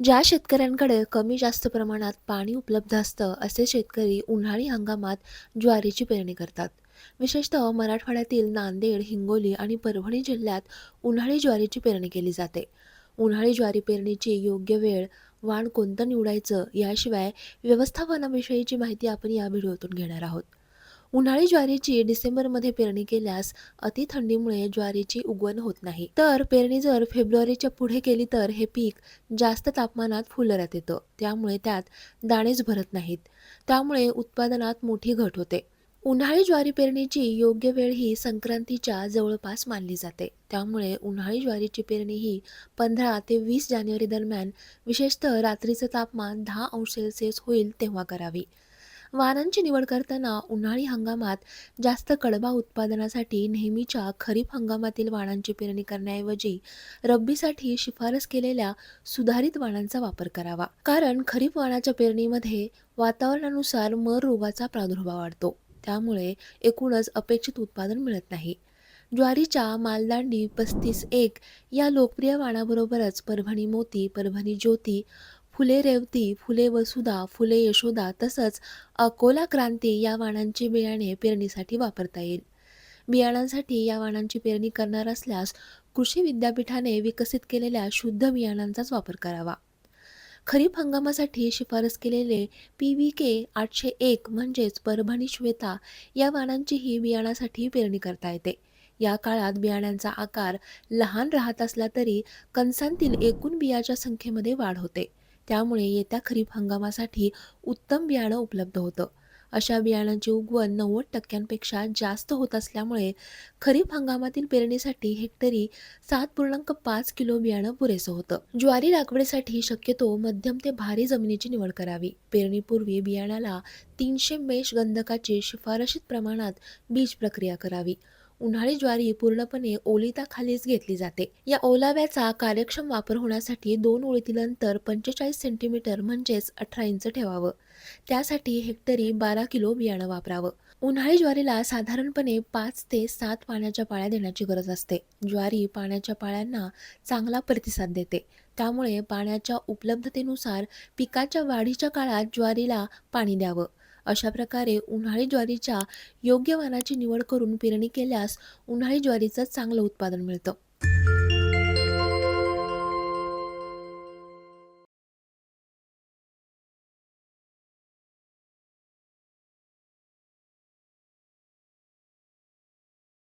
ज्या शेतकऱ्यांकडे कमी जास्त प्रमाणात पाणी उपलब्ध असतं असे शेतकरी उन्हाळी हंगामात ज्वारीची पेरणी करतात. विशेषतः मराठवाड्यातील नांदेड हिंगोली आणि परभणी जिल्ह्यात उन्हाळी ज्वारीची पेरणी केली जाते. उन्हाळी ज्वारी पेरणीची योग्य वेळ वाण कोणतं निवडायचं याशिवाय व्यवस्थापनाविषयीची माहिती आपण या व्हिडिओतून घेणार आहोत. उन्हाळी ज्वारीची डिसेंबरमध्ये पेरणी केल्यास अति थंडीमुळे ज्वारीची उगवण होत नाही. तर पेरणी जर फेब्रुवारीच्या पुढे केली तर हे पीक जास्त तापमानात फुलरात येतं. त्यामुळे त्यात दाणेच भरत नाहीत. त्यामुळे उत्पादनात मोठी घट होते. उन्हाळी ज्वारी पेरणीची योग्य वेळ ही संक्रांतीच्या जवळपास मानली जाते. त्यामुळे उन्हाळी ज्वारीची पेरणी ही पंधरा ते वीस जानेवारी दरम्यान विशेषतः रात्रीचं तापमान दहा अंश सेल्सिअस होईल तेव्हा करावी. वाणांची निवड करताना उन्हाळी हंगामात जास्त कडबा उत्पादनासाठी नेहमीच्या खरीप हंगामातील वाणांची पेरणी करण्याऐवजी रब्बीसाठी शिफारस केलेल्या सुधारित वाणांचा वापर करावा. कारण खरीप वाणाच्या पेरणीमध्ये वातावरणानुसार मर रोगाचा प्रादुर्भाव वाढतो. त्यामुळे एकूणच अपेक्षित उत्पादन मिळत नाही. ज्वारीच्या मालदांडी पस्तीस एक या लोकप्रिय वाणाबरोबरच परभणी मोती परभणी ज्योती फुले रेवती फुले वसुधा फुले यशोदा तसंच अकोला क्रांती या वाणांची बियाणे पेरणीसाठी वापरता येईल. बियाणांसाठी या वाणांची पेरणी करणार असल्यास कृषी विद्यापीठाने विकसित केलेल्या शुद्ध बियाणांचाच वापर करावा. खरीप हंगामासाठी शिफारस केलेले पी व्ही के आठशे एक म्हणजेच परभणी श्वेता या वाणांचीही बियाणासाठी पेरणी करता येते. या काळात बियाण्यांचा आकार लहान राहत असला तरी कणसांतील एकूण बियाच्या संख्येमध्ये वाढ होते. त्यामुळे येत्या खरीप हंगामासाठी उत्तम बियाणं उपलब्ध होतं. अशा बियाणांची उगवण नव्वद टक्क्यांपेक्षा जास्त होत असल्यामुळे खरीप हंगामातील पेरणीसाठी हेक्टरी सात पूर्णांक पाच किलो बियाणं पुरेसं होतं. ज्वारी लागवडीसाठी शक्यतो मध्यम ते भारी जमिनीची निवड करावी. पेरणीपूर्वी बियाणाला तीनशे मेष गंधकाची शिफारशीत प्रमाणात बीज प्रक्रिया करावी. उन्हाळी ज्वारी पूर्णपणे ओलिताखालीच घेतली जाते. या ओलाव्याचा कार्यक्षम वापर होण्यासाठी दोन ओळीतील अंतर पंचेचाळीस सेंटीमीटर म्हणजेच अठरा इंच ठेवावं. त्यासाठी हेक्टरी बारा किलो बियाणं वापरावं. उन्हाळी ज्वारीला साधारणपणे पाच ते सात पाण्याच्या पाळ्या देण्याची गरज असते. ज्वारी पाण्याच्या पाळ्यांना चांगला प्रतिसाद देते. त्यामुळे पाण्याच्या उपलब्धतेनुसार पिकाच्या वाढीच्या काळात ज्वारीला पाणी द्यावं. अशा प्रकारे उन्हाळी ज्वारीच्या योग्य वाणाची निवड करून पेरणी केल्यास उन्हाळी ज्वारीचं चांगलं उत्पादन मिळतं.